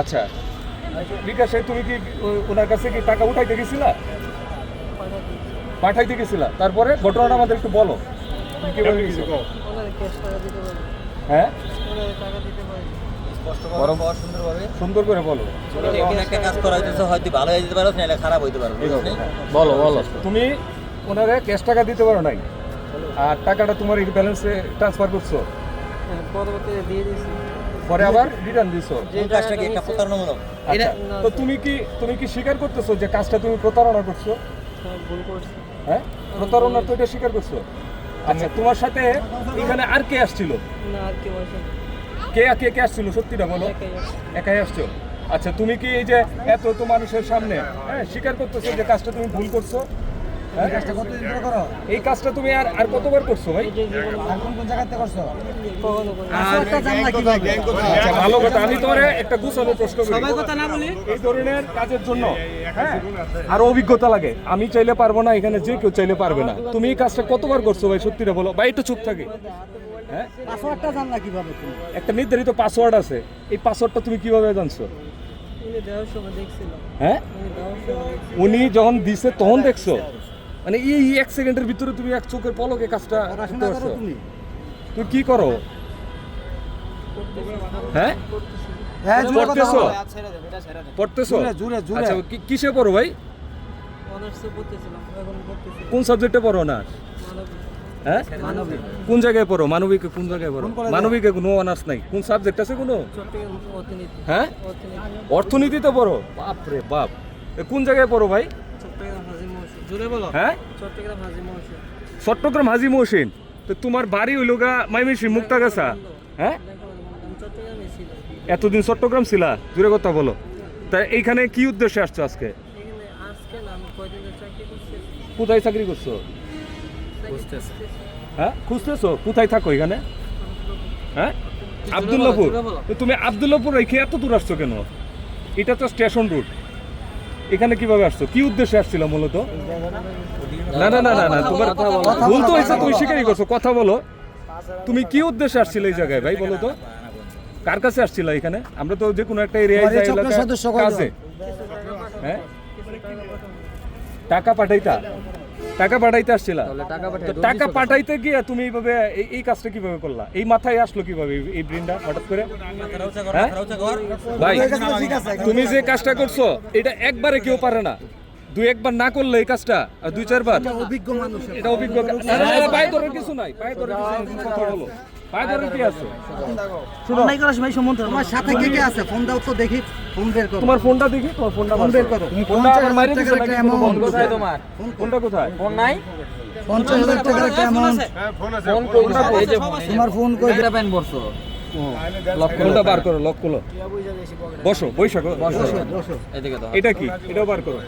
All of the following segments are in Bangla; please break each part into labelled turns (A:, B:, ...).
A: আচ্ছা। বিকাশে তুমি কি ওনার কাছে কি টাকা
B: পাঠা দিই
A: পাঠাইতে গেছিলা। তারপরে ঘটনাটা আমাদের একটু বলো। হ্যাঁ। সুন্দর করে বলো
C: কাজ করা হয়তো ভালো খারাপ হইতে পারো?
A: বলো বলো। তুমি ক্যাশ টাকা দিতে পারো আর টাকাটা তোমার এই ব্যালেন্সে ট্রান্সফার করছ?
B: হ্যাঁ, দিয়ে দিয়েছি।
A: পরে আবার রিটার্ন দিছো।
C: কোন কাজটা কি একটা প্রতারণামূলক।
A: আচ্ছা তো তুমি কি তুমি কি স্বীকার করতেছো যে কাজটা তুমি প্রতারণা করছ?
B: হ্যাঁ, ভুল করছি।
A: হ্যাঁ? প্রতারণা তো এটা স্বীকার করছ? আচ্ছা তোমার সাথে এখানে আর কে আসছিল?
B: না আর না।
A: কে কে কে আসছিল? সত্যিটা বলো।
B: একাই
A: আসছো। আচ্ছা তুমি কি এই যে এত এত মানুষের সামনে হ্যাঁ স্বীকার করতেছো যে কাজটা তুমি ভুল করছ? এই কাজটা তুমি আর আর কতবার করছ ভাই। আচ্ছা ভালো কথা। আমি তোমার একটা গুছানো প্রশ্ন করি। এই ধরনের কাজের জন্য হ্যাঁ? আরও অভিজ্ঞতা লাগে। আমি চাইলে পারব না এখানে যে কেউ চাইলে পারবে না। তুমি এই কাজটা কতবার করছ ভাই? সত্যিটা বলো। ভাই একটু চুপ থাকে। হ্যাঁ?
D: পাসওয়ার্ডটা জানলা কীভাবে তুমি?
A: একটা নির্ধারিত পাসওয়ার্ড আছে। এই পাসওয়ার্ডটা তুমি কীভাবে জানছো? হ্যাঁ।
B: উনি
A: যখন দিছে তখন দেখছ? মানে এই এক সেকেন্ডের ভিতরে তুমি এক চোখের পলকে কাজটা করতে পারছ।
D: তুমি।
A: কি করো? হ্যাঁ?
D: হ্যাঁ
A: পড়তেছো? পড়তেছো। আচ্ছা কিসে পড়ো ভাই?
B: অনার্সে পড়তেছিলাম এখন পড়তেছি।
A: কোন সাবজেক্টে পড়ো না
B: মানবিক।
A: হ্যাঁ? কোন জায়গায় পড়ো? মানবিকে কোন জায়গায় পড়ো? মানবিকে কোনো অনার্স নাই। কোন সাবজেক্ট আছে কোনো? হ্যাঁ?
B: অর্থনীতি।
A: অর্থনীতিতে পড়ো? বাপ রে বাপ। এ কোন জায়গায় পড়ো ভাই
B: চট্টগ্রাম হাজি মহসিন জুড়ে বলো
A: হ্যাঁ?
B: চট্টগ্রাম হাজি মহসিন।
A: তো তোমার বাড়ি হইল গা মাইমিসি মুক্তাগাছা হ্যাঁ?
B: আমি চট্টগ্রামে
A: এতদিন চট্টগ্রাম ছিলা? দূরে কথা বলো। তা এইখানে কি উদ্দেশ্যে আসছো আজকে? কোথায় চাকরি করছ? হ্যাঁ? খুঁজতেছো? কোথায় থাকো এখানে? হ্যাঁ? আবদুল্লাপুর? তুমি আবদুল্লাপুর রেখে এত দূর আসছো কেন? এটা তো স্টেশন রুট। এখানে কীভাবে আসছো? কি উদ্দেশ্যে আসছিলাম মূলত? না না না না না তোমার ভুল তো হয়েছে তুমি স্বীকারই করছ। কথা বলো। তুমি কি উদ্দেশ্যে আসছিলে এই জায়গায় ভাই বলো তো? কার কাছে আসছিল এখানে? আমরা তো যে কোনো একটা এরিয়ায় যাই কাজে। হ্যাঁ? টাকা পাঠাইতা? টাকা পাঠাইতে আসছিলা? টাকা পাঠাইতে গিয়ে তুমি এইভাবে এই- কাজটা কীভাবে করলা? এই মাথায় আসলো কীভাবে এই- ব্রিনটা হঠাৎ করে? হ্যাঁ? ভাই। তুমি যে কাজটা করছ এটা একবারে কেউ পারে না। দুই একবার না করলে এই কাজটা আর দুই চারবার?
D: অভিজ্ঞ মানুষ।
A: এটা অভিজ্ঞ পায়ে ধরার কিছু নাই পায়ে ধরার কিছু কথা বলো। পায়ে ধরার কি আছে? শুনো।
D: অন্যায় করার সময় সম্বন্ধ তোমার সাথে কে কে আছে? ফোন দাও তো দেখি ফোন বের করো।
A: তোমার ফোনটা দেখি তোমার ফোনটা
D: ফোন বের করো।
A: দিছো নাকি?
C: কোথায় তোমার
A: ফোনটা কোথায়?
C: ফোন নাই।
D: পঞ্চাশ হাজার টাকার একটা অ্যামাউন্ট।
C: ফোন কই এই যে
D: তোমার ফোন কই?
A: ফোনটা বার করো লক করো। বসো বৈশাখ এটা কি? এটাও বার করো।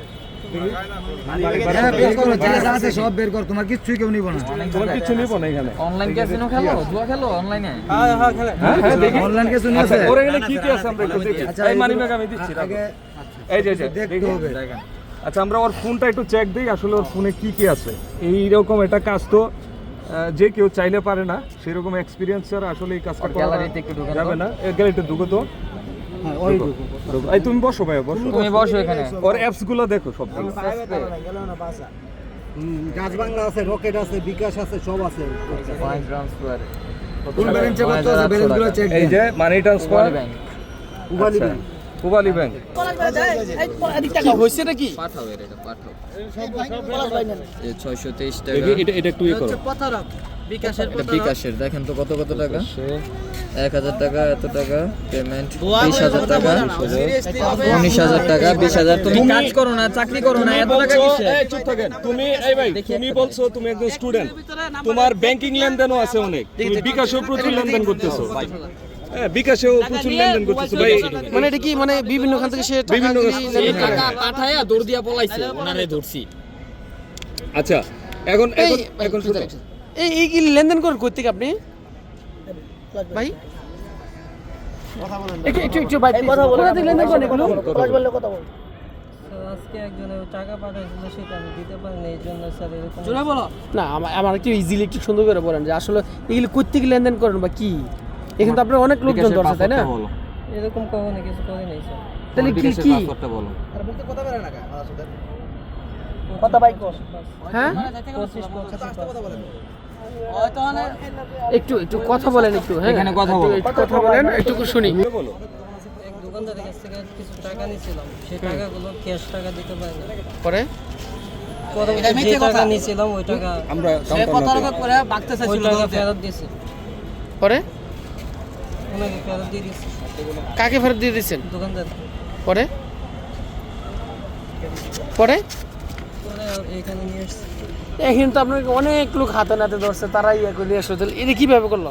D: বের করো যা যা আছে সব বের কর তোমার কিচ্ছুই কেউ নিব না।
A: তোমার কিছু নিব না এখানে।
C: অনলাইন ক্যাসিনো খেলো? জুয়া খেলো অনলাইনে
A: হ্যাঁ হ্যাঁ দেখি।
D: অনলাইন কিছু আছে।
A: ওর এখানে কি কি আছে আমরা একটু দেখি।
D: আচ্ছা,
A: এই মানি ব্যাগ আমি দিচ্ছি এই যে যে,
D: দেখতে হবে।
A: আচ্ছা আমরা ওর ফোনটা একটু চেক দিই আসলে ওর ফোনে কি কি আছে। এই রকম একটা কাজ তো যে কেউ চাইলে পারে না সেরকম এক্সপিরিয়েন্স ছাড়া আসলে এই কাজটা করা। যাবে না। গ্যালারিতে ঢুকো তো।
D: হ্যাঁ ওই
A: ঢুকো, ঢুকো। এই তুমি বসো ভাই বসো।
C: তুমি বসো এখানে।
A: ওর অ্যাপসগুলো দেখো সব।
D: গাছ বাংলা আছে রকেট আছে বিকাশ আছে সব আছে। ফুল ব্যালেন্স চেক করতে আছে? ব্যালেন্সগুলো চেক
A: এই যে মানি ট্রান্সফার
C: ব্যাংক
D: উবালি ব্যাংক
A: পুবালি ব্যাংক
C: পাঠাও এটা পাঠাও এই 623 টাকা।
A: এটা এটা একটু ইয়ে করো।
C: এটা বিকাশের দেখেন তো কত কত টাকা? এক হাজার টাকা এত টাকা পেমেন্ট বিশ হাজার টাকা। উনিশ হাজার টাকা বিশ হাজার। তুমি কাজ করো না চাকরি করো না এত টাকা কিসে
A: চুপ থাকেন। তুমি এই ভাই তুমি বলছো তুমি একজন স্টুডেন্ট তোমার ব্যাংকিং লেনদেনও আছে অনেক। তুমি বিকাশেও প্রচুর লেনদেন করতেছো। হ্যাঁ বিকাশেও প্রচুর লেনদেন করতেছো ভাই।
E: মানে এটা কি মানে বিভিন্ন খান থেকে সে
A: বিভিন্ন
E: টাকা
C: পাঠায়া দৌড় দিয়া পলাইছে ওনারে ধরছি।
A: আচ্ছা এখন
E: এই
A: এখন এখন
E: এই কি লেনদেন করেন কই থেকে আপনি? ভাই? একটু একটু একটু ভাই কোথা থেকে লেনদেন করেন এগুলো?
B: স্যার আজকে একজনের টাকা পাঠাইছিল সেটা আমি দিতে পারিনি এই জন্য স্যার এরকম
E: জোরে বলো। না আমার আমার একটু ইজিলি একটু সুন্দর করে বলেন যে আসলে এগুলো কই লেনদেন করেন বা কি? এখানে তো আপনার অনেক লোকজন ধরছে তাই না?
B: এরকম কখনো কিছু করে নেই
E: তাহলে কি কি?
C: পাসওয়ার্ডটা বলো।
E: হ্যাঁ?
B: পঁচিশ
E: একটু একটু কথা বলেন একটু হ্যাঁ।
C: এখানে কথা
E: একটু-
C: বলো।
E: একটু কথা বলেন একটু শুনি।
A: বলো।
B: দোকানদারের কাছ থেকে কিছু টাকা নিয়েছিলাম। সেই টাকাগুলো ক্যাশ টাকা দিতে পারি? না
E: পরে
B: পরবর্তী যে টাকা নিয়েছিলাম ওই টাকা
A: আমরা কাউন্টার
B: ওই টাকা ফেরত দিয়েছি।
E: পরে?
B: ওনাকে ফেরত দিয়ে
E: কাকে ফেরত দিয়ে দিচ্ছেন
B: দোকানদার।
E: পরে? পরে?
B: পরে এখানে নিয়ে
E: এখানে তো আপনাকে অনেক লোক হাতে নাতে ধরছে তারাই ইয়ে করে নিয়ে আসলো তাহলে এটা কীভাবে করল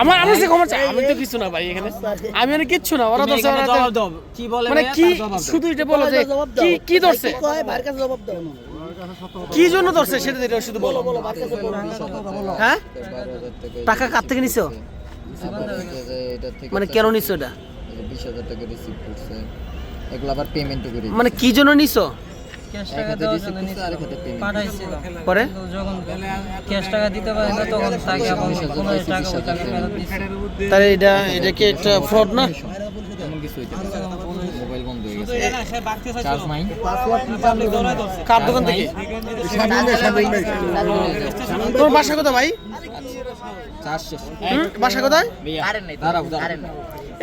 B: আমার
E: সে ক্ষমা চাই আমি তো কিছু না ভাই এখানে। আমি আর কিচ্ছু না ওরা ধরছে ওরা তো-
C: কি বলে
E: মানে কি শুধু এটা বলো যে কি কি ধরছে? কি জন্য ধরছে সেটা এটা শুধু বলো। হ্যাঁ? টাকা কার থেকে নিছো? মানে কেন নিছো এটা?
C: বিশ হাজার টাকা রিসিভ করছে। এগুলো আবার পেমেন্টও করে
E: মানে কি জন্য নিছো?
B: ক্যাশ টাকা
E: পরে?
B: যখন ক্যাশ দিতে পারি না তখন তাকে আবার কোনো টাকা ওই ফেরত দিচ্ছি
E: তাহলে এটা এটা কি একটা ফ্রড না? কার? দোকান থেকে? তোমার বাসা কোথায় ভাই? বাসা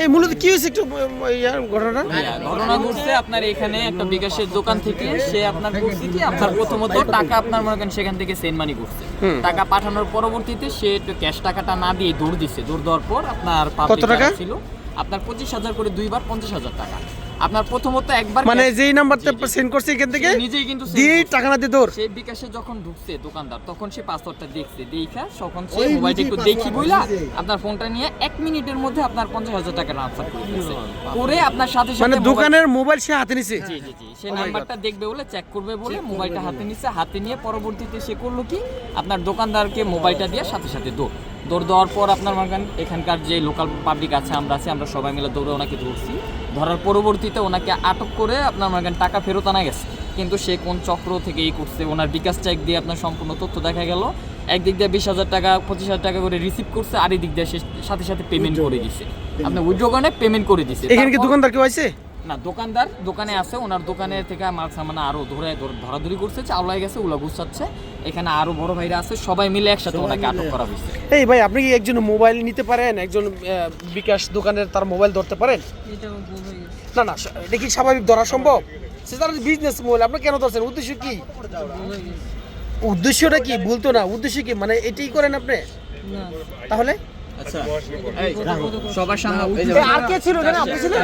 E: এই মূলত কি হয়েছে একটু ঘটনা
F: ঘটনা ঘটছে আপনার এখানে একটা বিকাশের দোকান থেকে সে আপনার করছে কি আপনার প্রথমত টাকা আপনার মনে করেন সেখান থেকে সেন্ড মানি করছে। টাকা পাঠানোর পরবর্তীতে সে একটু ক্যাশ টাকাটা না দিয়ে দৌড় দিছে। দৌড় দেওয়ার পর আপনার
E: কত টাকা?
F: ছিল আপনার পঁচিশ হাজার করে দুইবার পঞ্চাশ হাজার টাকা। আপনার প্রথমত একবার
E: মানে যেই নাম্বারটা সেন্ড করছে এখান থেকে
F: নিজেই কিন্তু
E: দিয়ে টাকা না দিয়ে দৌড়
F: সে বিকাশে যখন ঢুকছে দোকানদার তখন সে পাসওয়ার্ডটা দেখছে। দেখা তখন সে মোবাইলটা একটু দেখি বইলা আপনার ফোনটা নিয়ে এক মিনিটের মধ্যে আপনার পঞ্চাশ হাজার টাকা ট্রান্সফার করে করে আপনার সাথে সাথে
E: মানে দোকানের মোবাইল সে হাতে নিছে।
F: জি জি জি। সে নাম্বারটা দেখবে বলে চেক করবে বলে মোবাইলটা হাতে নিচ্ছে হাতে নিয়ে পরবর্তীতে সে করল কি? আপনার দোকানদারকে মোবাইলটা দিয়ে সাথে সাথে দৌড়। দৌড় দেওয়ার পর আপনার মনে এখানকার যে লোকাল পাবলিক আছে আমরা আছি আমরা সবাই মিলে দৌড়ে ওনাকে ধরছি। ধরার পরবর্তীতে ওনাকে আটক করে আপনার মনে করেন টাকা ফেরত আনা গেছে। কিন্তু সে কোন চক্র থেকে এই করছে? ওনার বিকাশ চেক দিয়ে আপনার সম্পূর্ণ তথ্য দেখা গেল। একদিক দিয়ে বিশ হাজার টাকা পঁচিশ হাজার টাকা করে রিসিভ করছে আর দিক দিয়ে সে সাথে সাথে পেমেন্ট করে দিছে আপনি উইড্রো করে পেমেন্ট করে দিছে
E: এখানে কি দোকানদার কেউ আছে?
F: না দোকানদার দোকানে আছে ওনার দোকানে থেকে মাল সামান আরও ধরে ধর- ধরাধরি করছে চাওলাই গেছে ওগুলো গুছাচ্ছে। এখানে আরও বড় ভাইরা আছে সবাই মিলে একসাথে ওনাকে আটক করা হয়েছে।
E: এই ভাই আপনি কি একজন মোবাইল নিতে পারেন? একজন আহ, বিকাশ দোকানের তার মোবাইল ধরতে পারেন?
B: হয়ে
E: না না এটা কি স্বাভাবিক ধরা সম্ভব? সে তার বিজনেস মোবাইল আপনি কেন ধরছেন? উদ্দেশ্য কি? উদ্দেশ্যটা কি? বলতো না উদ্দেশ্য কি? মানে এটাই করেন আপনি?
B: না।
E: তাহলে?
F: সবার সামনে
E: আর কে ছিল এখানে? আপনি ছিলেন?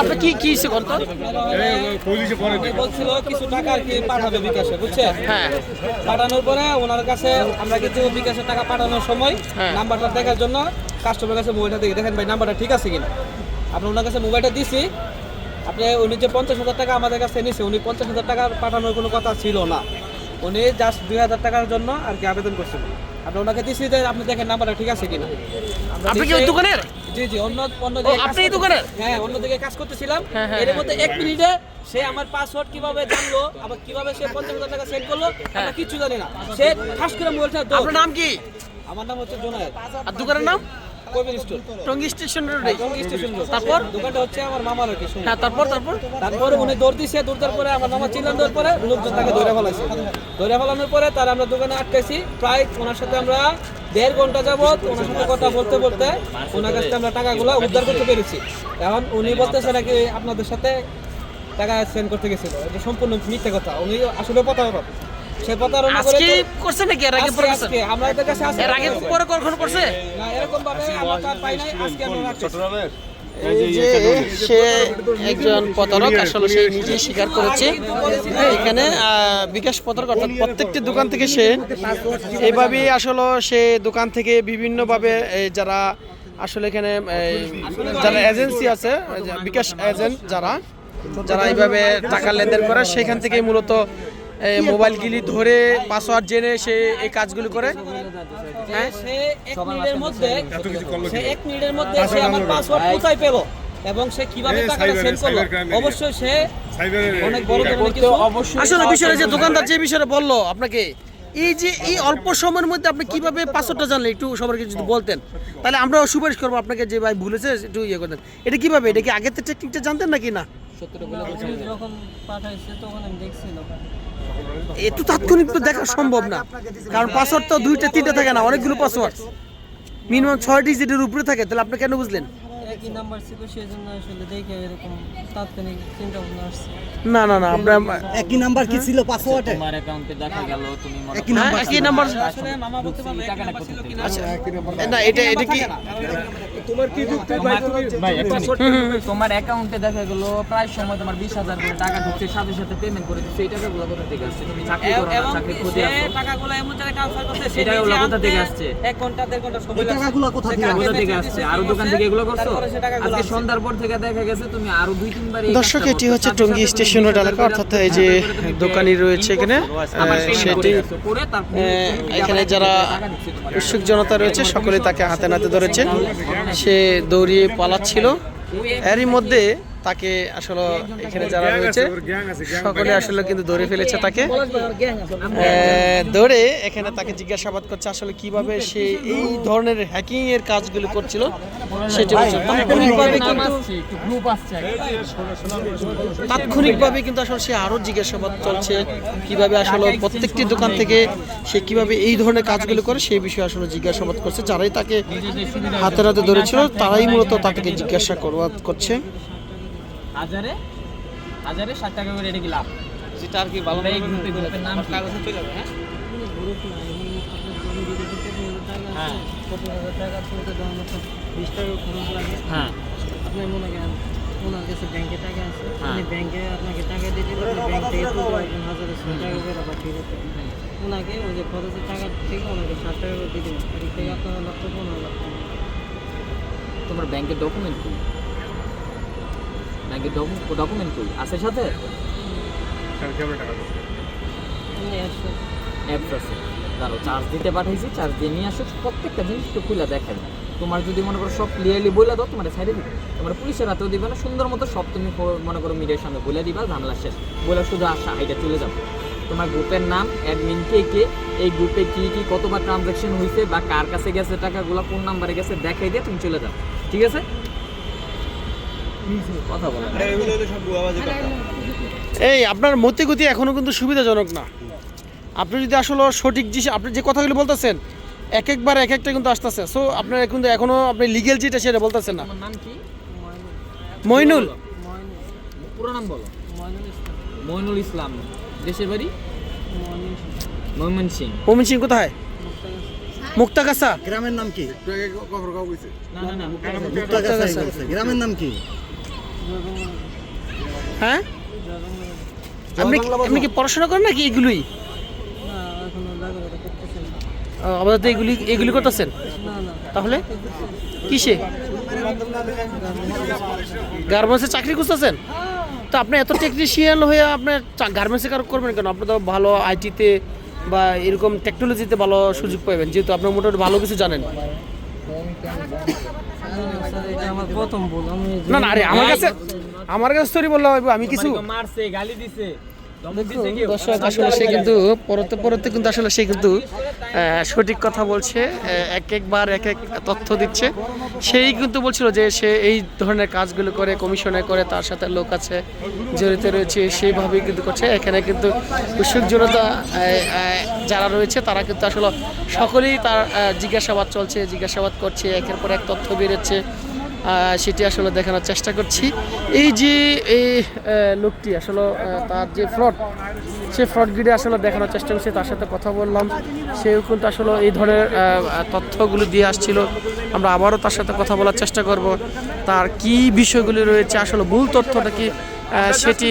E: আপনি কি কি ইসে করতো
G: বলছিল কিছু টাকা আর কি পাঠাবে বিকাশে বুঝছেন
E: হ্যাঁ।
G: পাঠানোর পরে ওনার কাছে আমরা কিন্তু বিকাশের টাকা পাঠানোর সময়
E: হ্যাঁ।
G: নাম্বারটা দেখার জন্য কাস্টমার কাছে মোবাইলটা দেখি। দেখেন ভাই নাম্বারটা ঠিক আছে কিনা? আমরা ওনার কাছে মোবাইলটা দিছি আপনি উনি যে পঞ্চাশ হাজার টাকা আমাদের কাছে নিছে উনি পঞ্চাশ হাজার টাকা পাঠানোর কোনো কথা ছিল না। উনি জাস্ট দুই হাজার টাকার জন্য আর কি আবেদন করছিল। আপনি ওনাকে দিছি যে আপনি দেখেন নাম্বারটা ঠিক আছে কিনা।
E: আপনি কি ওই দোকানের?
G: জি জি অন্য অন্য জায়গায়
E: আপনি এই দোকানের?
G: হ্যাঁ অন্যদিকে কাজ করতেছিলাম।
E: হ্যাঁ, হ্যাঁ,
G: এর
E: হ্যাঁ।
G: মধ্যে এক মিনিটে সে আমার পাসওয়ার্ড কীভাবে জানলো আবার কীভাবে সে পঞ্চাশ হাজার টাকা সেন্ড করল আমরা কিচ্ছু জানি না। সে ঠাস করে মোবাইলটা।
E: আপনার নাম কি?
G: আমার নাম হচ্ছে জোনায়েদ।
E: আর দোকানের নাম?
G: কবির স্টোর
E: টঙ্গী স্টেশন রোডে।
G: Tongi station road.
E: তারপর?
G: দোকানটা হচ্ছে আমার মামার আর
E: হ্যাঁ তারপর তারপর?
G: তারপরে উনি দৌড় দিছে দৌড় পরে আমার মামা চিল্লান দেওয়ার পরে লোকজন তাকে ধরে ফেলাইছে। ধরে ফেলানোর পরে তার আমরা দোকানে আটকাইছি। প্রায় ওনার সাথে আমরা দেড় ঘণ্টা যাবত ওনার সাথে কথা বলতে বলতে ওনার কাছ থেকে আমরা টাকাগুলো উদ্ধার করতে পেরেছি। এখন উনি বলতেছে নাকি আপনাদের সাথে টাকা সেন্ড করতে গেছিল। এটা সম্পূর্ণ মিথ্যে কথা। উনি আসলে প্রতারক। সে প্রতারণা করে
E: আজকে করছে নাকি? এর আগে পরে করছে?
G: আমরা এদের কাছে আজকে
E: এর আগে পরে কখনো করছে?
G: না এরকম ভাবে আমরা তার পাই নাই। আজকে আমরা রাখতেছি।
E: সে একজন প্রতারক আসলে সে নিজেই স্বীকার করেছে। এখানে বিকাশ প্রতারক অর্থাৎ প্রত্যেকটি দোকান থেকে সে এইভাবেই আসলে সে দোকান থেকে বিভিন্নভাবে যারা আসলে এখানে যারা এজেন্সি আছে বিকাশ এজেন্ট যারা যারা এইভাবে টাকা লেনদেন করে সেখান থেকেই মূলত মোবাইলগুলি ধরে পাসওয়ার্ড জেনে সে এই কাজগুলি করে? হ্যাঁ?
G: সে এক মিনিটের মধ্যে সে এক মিনিটের মধ্যে সে আমার পাসওয়ার্ড কোথায় পেল? এবং সে কীভাবে টাকাটা সেন্ড করল? অবশ্যই সে অনেক বড় ধরনের কিছু
F: অবশ্যই
E: আসলে বিষয়টা যে দোকানদার যে বিষয়টা বলল আপনাকে এই যে এই অল্প সময়ের মধ্যে আপনি কীভাবে পাসওয়ার্ডটা জানলেন? একটু সবাইকে যদি বলতেন। তাহলে আমরাও সুপারিশ করব আপনাকে যে ভাই ভুলেছে একটু ইয়ে করতেন এটা কীভাবে? এটা কি আগে থেকে টেকনিকটা জানতেন নাকি না?
B: যখন পাঠাইছে তখন আমি দেখছিলাম
E: একটু তাৎক্ষণিক তো দেখা সম্ভব না। কারণ পাসওয়ার্ড তো দুইটা তিনটা থাকে না অনেকগুলো পাসওয়ার্ড মিনিমাম ছয় ডিজিটের উপরে থাকে তাহলে আপনি কেন বুঝলেন?
B: একই নাম্বার ছিল সেই জন্য আসলে দেখে এরকম তাৎক্ষণিক চিন্তা ভাবনা আসছে।
E: না না না আমরা
D: একই নাম্বার কি ছিল পাসওয়ার্ডে
F: তোমার অ্যাকাউন্টে দেখা গেল তুমি
D: একই
E: হ্যাঁ,
D: নাম্বার
E: একই নাম্বার
G: আসলে মামা বলতে পারবে একই নাম্বার ছিল কিনা?
E: আচ্ছা না এটা এটা কি
A: তোমার কি যুক্তি? ভাই তুমি
F: তোমার অ্যাকাউন্টে দেখা গেল প্রায় সময় তোমার বিশ হাজার করে টাকা ঢুকছে সাথে সাথে পেমেন্ট করে দিচ্ছে। এই টাকাগুলো কোথা থেকে আসছে? তুমি চাকরি করো না চাকরি খুঁজে
G: টাকাগুলো এমন জায়গায় ট্রান্সফার করতে সে
F: এই কোথা থেকে আসছে?
G: এক ঘণ্টা দেড় ঘণ্টা সময়
D: টাকাগুলো কোথা থেকে
F: কোথা থেকে আসছে? আরও দোকান থেকে এগুলো করছ? আজকে সন্ধ্যার পর থেকে দেখা গেছে তুমি আরও দুই তিনবার
E: দর্শক এটি হচ্ছে টঙ্গী স্টেশন রোড এলাকা অর্থাৎ এই যে দোকানি রয়েছে এখানে। সেটি এখানে যারা উৎসুক জনতা রয়েছে সকলে তাকে হাতে নাতে ধরেছে সে দৌড়িয়ে পালাচ্ছিল। এরই মধ্যে তাকে আসলে এখানে যারা রয়েছে সকলে আসলে কিন্তু ধরে ফেলেছে তাকে। ধরে এখানে তাকে জিজ্ঞাসাবাদ করছে আসলে কীভাবে সে এই ধরনের হ্যাকিং এর কাজগুলো করছিল সেটি তাৎক্ষণিকভাবে কিন্তু তাৎক্ষণিকভাবে কিন্তু আসলে সে আরও জিজ্ঞাসাবাদ চলছে কীভাবে আসলে প্রত্যেকটি দোকান থেকে সে কীভাবে এই ধরনের কাজগুলো করে সেই বিষয়ে আসলে জিজ্ঞাসাবাদ করছে। যারাই তাকে হাতে হাতে ধরেছিল তারাই মূলত তাকে জিজ্ঞাসা করবা করছে।
F: হাজারে হাজারে ষাট টাকা করে এটা কি লাভ?
G: যেটা আর কি ভালো
F: গ্রুপের নাম
G: কাগজে চলে যাবে হ্যাঁ
B: গ্রুপ না আপনার টাকা বিশ টাকা খরচ লাগে
F: হ্যাঁ
B: আপনি মনে করেন ওনার কাছে ব্যাংকে টাকা আছে। উনি ব্যাংকে আপনাকে টাকা দিয়ে দিলে আপনি ব্যাংক থেকে হাজারে ছয় টাকা করে পাঠিয়ে দিতে ওনাকে ওই যে খরচের টাকা থেকে ওনাকে ষাট টাকা করে দিয়ে দেবেন এদিক থেকে আপনার লক্ষ পনেরো লাখ
F: তোমার ব্যাংকের ডকুমেন্ট কই ব্যাংকের ডকুমেন্ট কই আছে সাথে? অ্যাপস আছে। দাঁড়ো চার্জ দিতে পাঠাইছি চার্জ দিয়ে নিয়ে আসো। প্রত্যেকটা জিনিস একটু খুলে দেখেন তোমার যদি মনে করো সব ক্লিয়ারলি বলে দাও তোমার সাইডে দিবে। তোমার পুলিশের হাতেও দিবে না সুন্দর মতো সব তুমি মনে করো মিডিয়ার সামনে বলে দিবা ঝামেলা শেষ। বলে শুধু আসা এটা চলে যাবে তোমার গ্রুপের নাম অ্যাডমিন কে কে এই গ্রুপে কি কি কতবার ট্রানজাকশন হয়েছে বা কার কাছে গেছে টাকাগুলো কোন নাম্বারে গেছে দেখাই দিয়ে তুমি চলে যাও। ঠিক আছে? কথা বলো
E: এই আপনার মতি গতি এখনও কিন্তু সুবিধাজনক না। আপনি যদি আসলে সঠিক যে আপনি যে কথাগুলো বলতেছেন এক একবার এক একটা কিন্তু আসতেছে। সো আপনার কিন্তু এখনও আপনি লিগেল যেটা সেটা বলতেছেন না।
F: তোমার নাম কি?
E: মইনুল।
F: পুরো নাম বলো। মইনুল ইসলাম। দেশের বাড়ি? ময়মন সিং
E: মমিন সিং কোথায়? মুক্তাগাছা।
D: গ্রামের নাম কি। গ্রামের নাম কি?
E: হ্যাঁ? আপনি আপনি কি পড়াশোনা করেন নাকি এগুলোই? আপাতত এগুলি এগুলি করতেছেন? তাহলে? কিসে? গার্মেন্টসে চাকরি খুঁজতেছেন? তো আপনি এত টেকনিশিয়ান হয়ে আপনার গার্মেন্টসে কার করবেন কেন? আপনি তো ভালো আইটিতে বা এরকম টেকনোলজিতে ভালো সুযোগ পাবেন যেহেতু আপনার মোটামুটি ভালো কিছু জানেন। না না আরে আমার কাছে আমার কাছে স্টোরি বললাম আমি কিছু
F: মারছে গালি দিছে।
E: দর্শক আসলে সে কিন্তু পরতে পরতে কিন্তু আসলে সে কিন্তু সঠিক কথা বলছে এক একবার এক এক তথ্য দিচ্ছে। সেই কিন্তু বলছিল যে সে এই ধরনের কাজগুলো করে কমিশনে করে তার সাথে লোক আছে জড়িত রয়েছে সেইভাবেই কিন্তু করছে। এখানে কিন্তু উৎসুক জনতা যারা রয়েছে তারা কিন্তু আসলে সকলেই তার জিজ্ঞাসাবাদ চলছে জিজ্ঞাসাবাদ করছে একের পর এক তথ্য বেরোচ্ছে সেটি আসলে দেখানোর চেষ্টা করছি। এই যে এই লোকটি আসলে তার যে ফ্রড সে ফ্রডগিরি আসলে দেখানোর চেষ্টা করছি তার সাথে কথা বললাম। সেও কিন্তু আসলে এই ধরনের তথ্যগুলো দিয়ে আসছিল। আমরা আবারও তার সাথে কথা বলার চেষ্টা করব। তার কি বিষয়গুলি রয়েছে আসলে ভুল তথ্যটা কি সেটি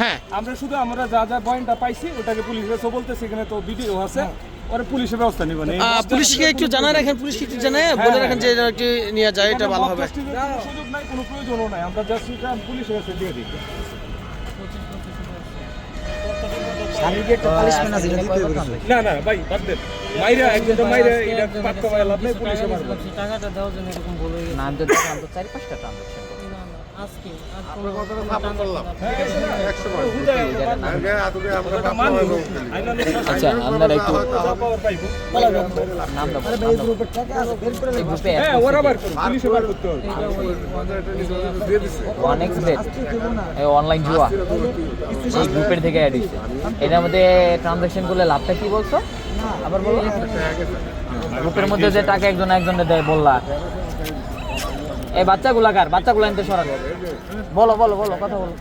E: হ্যাঁ।
A: আমরা শুধু আমরা যা যা পয়েন্টটা পাইছি ওটাকে পুলিশ কাছে বলতেছি এখানে তো ভিডিও আছে। ওরা পুলিশের ব্যবস্থা নিবে না
E: আহ, পুলিশকে একটু জানায় রাখেন পুলিশকে একটু জানায় বলে রাখেন যে একটু নিয়ে যায় এটা ভালো হবে।
A: সুযোগ নাই কোনো প্রয়োজনও নাই। আমরা জাস্ট এটা পুলিশের কাছে দিয়ে দিই।
D: শারীরিক একটা পানিশমেন্ট আছে এটা দিতে হবে
A: না না ভাই বাদ দেন। মাইরা একজন মাইরা এটা পাক্কা মাইরা লাভ নাই পুলিশে মারবে।
B: টাকাটা দেওয়ার জন্য এরকম হয়ে গেছে
F: না আমি তো চারি পাঁচটা ট্রানজাকশন
B: কোনো কোনো
F: আচ্ছা আপনারা একটু গ্রুপে
A: হ্যাঁ ওরা বার করো পুলিশে বার করতে হবে।
F: ওয়ান এক্স বেট অনলাইন জুয়া। এই গ্রুপের থেকে অ্যাড হয়েছে। এটার মধ্যে ট্রানজাকশন করলে লাভটা কি বলছো? আবার বলো। গ্রুপের মধ্যে যে টাকা একজন একজনে দেয় বললা। এই বাচ্চাগুলা কার বাচ্চাগুলা এনতে সরান। বলো বলো বলো কথা বলো।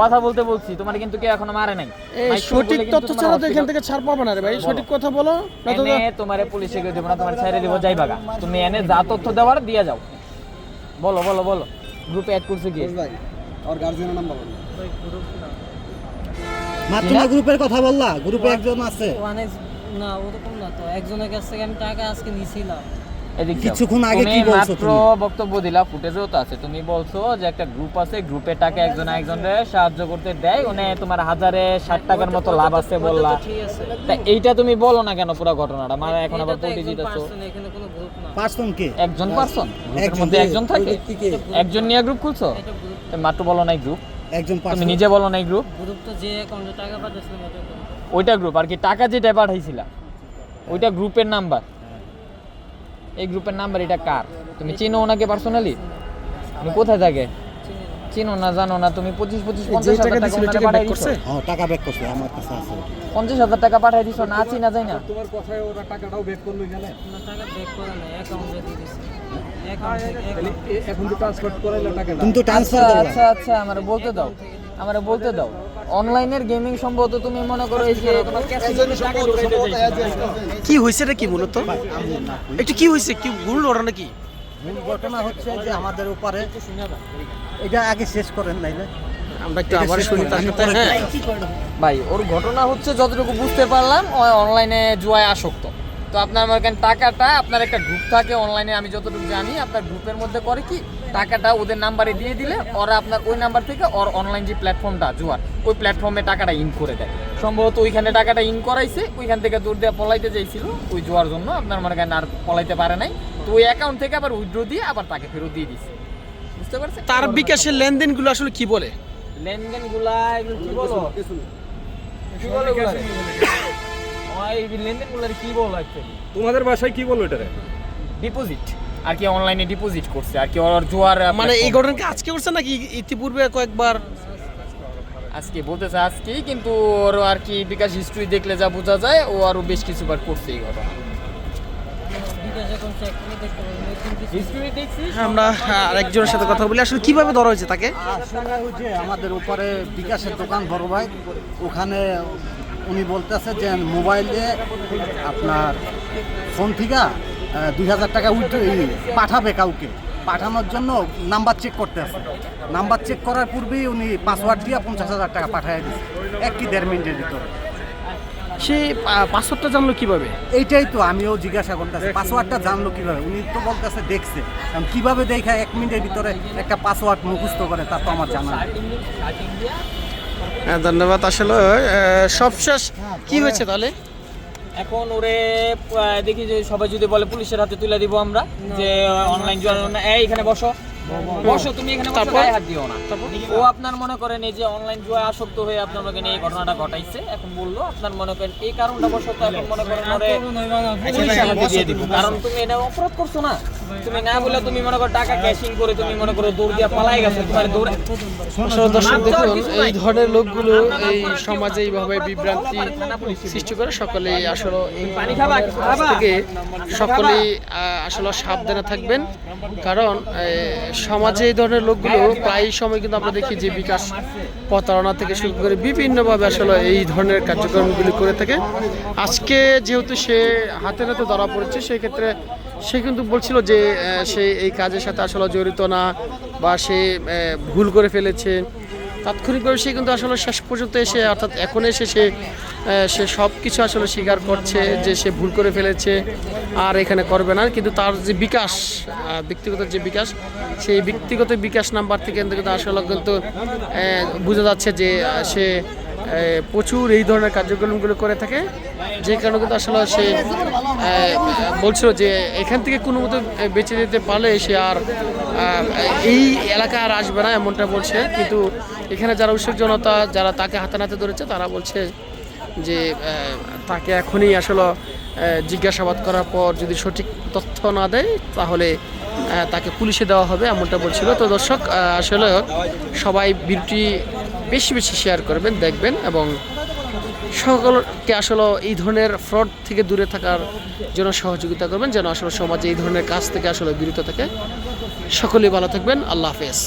F: কথা বলতে বলছি তোমার কিন্তু কেউ এখনও মারে নাই।
E: সঠিক তথ্য ছাড়া তো এখান থেকে ছাড় পাবো না রে ভাই সঠিক কথা বলো
F: এনে তোমারে পুলিশে কেউ দেবো না তোমার ছেড়ে দেবো যাই বাগা। তুমি এনে যা তথ্য দেওয়ার দিয়ে যাও। বলো বলো বলো। গ্রুপে অ্যাড করছে কি?
D: মাত্র না গ্রুপের কথা বললা গ্রুপে একজন আছে।
B: না ওরকম না তো। একজনের কাছ থেকে আমি টাকা আজকে
F: যাও।
D: কিছুক্ষণ আগে কি বলছো
F: মাত্র বক্তব্য দিলা ফুটেজেও তো আছে। তুমি বলছো যে একটা গ্রুপ আছে গ্রুপে টাকা একজন একজনের সাহায্য করতে দেয়। ওনে তোমার হাজারে ষাট টাকার মতো লাভ আছে বললা। তা এইটা তুমি বলো না কেন পুরো ঘটনাটা? মানে এখন আবার
B: গ্রুপ না।
D: পার্সন কে?
F: একজন পারসন
D: একজন।
F: মধ্যে একজন থাকে? একজন নিয়ে গ্রুপ খুলছো? তুমি মাত্র বলো নাই গ্রুপ
D: একজন
F: তুমি নিজে বলো নাই গ্রুপ
B: গ্রুপ তো যে অ্যাকাউন্টে টাকা পাঠাচ্ছিলাম
F: ওইটা গ্রুপ আর কি টাকা যেটা পাঠাইছিলা। ওইটা গ্রুপের নাম্বার এই গ্রুপের নাম্বার এটা কার? তুমি চিনো ওনাকে পার্সোনালি তুমি কোথায় থাকে?
B: চিনো না
F: জানো না তুমি পঁচিশ পঁচিশ পঞ্চাশ হাজার টাকা ওনারে পাঠাই দিছো।
D: হ্যাঁ টাকা ব্যাক করছে আমার কাছে আছে।
F: পঞ্চাশ হাজার টাকা পাঠাই দিছো না চিনা যায় না।
A: তোমার কথায় ওরা টাকাটাও বেক করল এখানে।
B: না টাকা ব্যাক করে না অ্যাকাউন্টে দিয়ে দিছি।
A: এখন তো ট্রান্সফার করাইলো টাকাটা।
D: তুমি তো
F: আচ্ছা
D: ট্রান্সফার
F: আচ্ছা আচ্ছা আমার বলতে দাও। আমার বলতে দাও। অনলাইনের গেমিং সম্ভবত তুমি মনে করো এই যে তোমার টাকা ঢুকাইতে চাইছো।
E: কি হয়েছে এটা কি মূলত? একটু কি হয়েছে? কি ভুল ঘটনা নাকি?
D: মূল ঘটনা হচ্ছে যে আমাদের উপরে এটা আগে শেষ করেন নাই
E: আমরা একটু আবার শুনি তার সাথে হ্যাঁ।
F: ভাই ওর ঘটনা হচ্ছে যতটুকু বুঝতে পারলাম অনলাইনে জুয়ায় আসক্ত। তো আপনার মনে করেন টাকাটা আপনার একটা গ্রুপ থাকে অনলাইনে আমি যতটুকু জানি আপনার গ্রুপের মধ্যে করে কি টাকাটা ওদের নাম্বারে দিয়ে দিলে ওরা আপনার ওই নাম্বার থেকে ওর অনলাইন যে প্ল্যাটফর্মটা জুয়ার ওই প্ল্যাটফর্মে টাকাটা ইন করে দেয়। সম্ভবত ওইখানে টাকাটা ইন করাইছে ওইখান থেকে দূর দিয়ে পলাইতে চাইছিল ওই জুয়ার জন্য আপনার মনে করেন আর পলাইতে পারে নাই। তো ওই অ্যাকাউন্ট থেকে আবার উইথড্র দিয়ে আবার তাকে ফেরত দিয়ে দিচ্ছে বুঝতে পারছেন?
E: তার বিকাশের লেনদেনগুলো আসলে কি বলে?
F: লেনদেনগুলা এগুলো কি বলো? কি বলো এগুলারে? ওই লেনদেনগুলার কি বলো অ্যাকচুয়ালি
A: তোমাদের বাসায় কি বলল এটারে?
F: ডিপোজিট আর কি অনলাইনে ডিপোজিট করছে আর কি ওর জোয়ার
E: মানে এই ঘটনা কি আজকে করছে নাকি ইতিপূর্বে কয়েকবার?
F: আজকে বলতেছে আজকেই কিন্তু ওর আর কি বিকাশ হিস্ট্রি দেখলে যা বোঝা যায় ও আরও বেশ কিছুবার করছে এই ঘটনা। দেখছি
E: আমরা আরেকজনের সাথে কথা বলি। আসলে কীভাবে ধরা হয়েছে তাকে?
D: আমাদের উপরে বিকাশের দোকান বড় ভাই ওখানে উনি বলতেছে যে মোবাইলে আপনার ফোন থেকে দুই হাজার টাকা উঠে পাঠাবে কাউকে। পাঠানোর জন্য নাম্বার চেক করতে আসে নাম্বার চেক করার পূর্বেই উনি পাসওয়ার্ড দিয়ে পঞ্চাশ হাজার টাকা পাঠিয়ে দিচ্ছে এক কি দেড় মিনিটের ভিতরে।
E: সে পাসওয়ার্ডটা জানলো কীভাবে?
D: এইটাই তো আমিও জিজ্ঞাসা করতেছি পাসওয়ার্ডটা জানলো কীভাবে? উনি তো বলতেছে দেখছে। এখন কীভাবে দেখা এক মিনিটের ভিতরে একটা পাসওয়ার্ড মুখস্থ করে তা তো আমার জানা নেই।
E: ধন্যবাদ। আসলে সবশেষ কি হয়েছে তাহলে?
F: এখন ওরে দেখি যে সবাই যদি বলে পুলিশের হাতে তুলে দিব আমরা যে অনলাইন জয়েন এই এখানে বসো। বসো তুমি এখানে বসো গায়ে হাত দিও না। ও আপনার মনে করেন এই যে অনলাইন জুয়া আসক্ত হয়ে আপনার মনে করেন এই ঘটনাটা ঘটাইছে। এখন বলল আপনার মনে করেন এই কারণটা বসত এখন মনে করেন ওরে দিয়ে দিব। কারণ তুমি এটা অপরাধ করছ না। তুমি না বলে তুমি মনে করো টাকা ক্যাশিং করে তুমি মনে করো দৌড় দিয়ে পালাই গেছো তোমার দৌড়
E: দর্শক দেখুন এই ধরনের লোকগুলো এই সমাজে এইভাবে বিভ্রান্তি সৃষ্টি করে সকলেই আসলে
F: পানি খাবা?
E: থেকে সকলেই আসলে সাবধানে থাকবেন। কারণ সমাজে এই ধরনের লোকগুলো প্রায় সময় কিন্তু আমরা দেখি যে বিকাশ প্রতারণা থেকে শুরু করে বিভিন্নভাবে আসলে এই ধরনের কার্যক্রমগুলি করে থাকে। আজকে যেহেতু সে হাতে হাতে ধরা পড়েছে সেই ক্ষেত্রে সে কিন্তু বলছিল যে সে এই কাজের সাথে আসলে জড়িত না বা সে ভুল করে ফেলেছে। তাৎক্ষণিকভাবে সে কিন্তু আসলে শেষ পর্যন্ত এসে, অর্থাৎ এখন এসে সে সে সব কিছু আসলে স্বীকার করছে যে সে ভুল করে ফেলেছে আর এখানে করবে না। কিন্তু তার যে বিকাশ ব্যক্তিগত যে বিকাশ, সেই ব্যক্তিগত বিকাশ নাম্বার থেকে কিন্তু আসলে কিন্তু বোঝা যাচ্ছে যে সে প্রচুর এই ধরনের কার্যক্রমগুলো করে থাকে। যে কারণে কিন্তু আসলে সে বলছিল যে এখান থেকে কোনো মতো বেঁচে যেতে পারলে সে আর এই এলাকা আর আসবে না, এমনটা বলছে। কিন্তু এখানে যারা উৎসুক জনতা যারা তাকে হাতে নাতে ধরেছে, তারা বলছে যে তাকে এখনই আসলে জিজ্ঞাসাবাদ করার পর যদি সঠিক তথ্য না দেয়, তাহলে তাকে পুলিশে দেওয়া হবে, এমনটা বলছিল। তো দর্শক আসলে সবাই ভিডিওটি বেশি বেশি শেয়ার করবেন, দেখবেন এবং সকলকে আসলে এই ধরনের ফ্রড থেকে দূরে থাকার জন্য সহযোগিতা করবেন, যেন আসলে সমাজে এই ধরনের কাজ থেকে আসলে বিরত থাকে। সকলেই ভালো থাকবেন। আল্লাহ হাফেজ।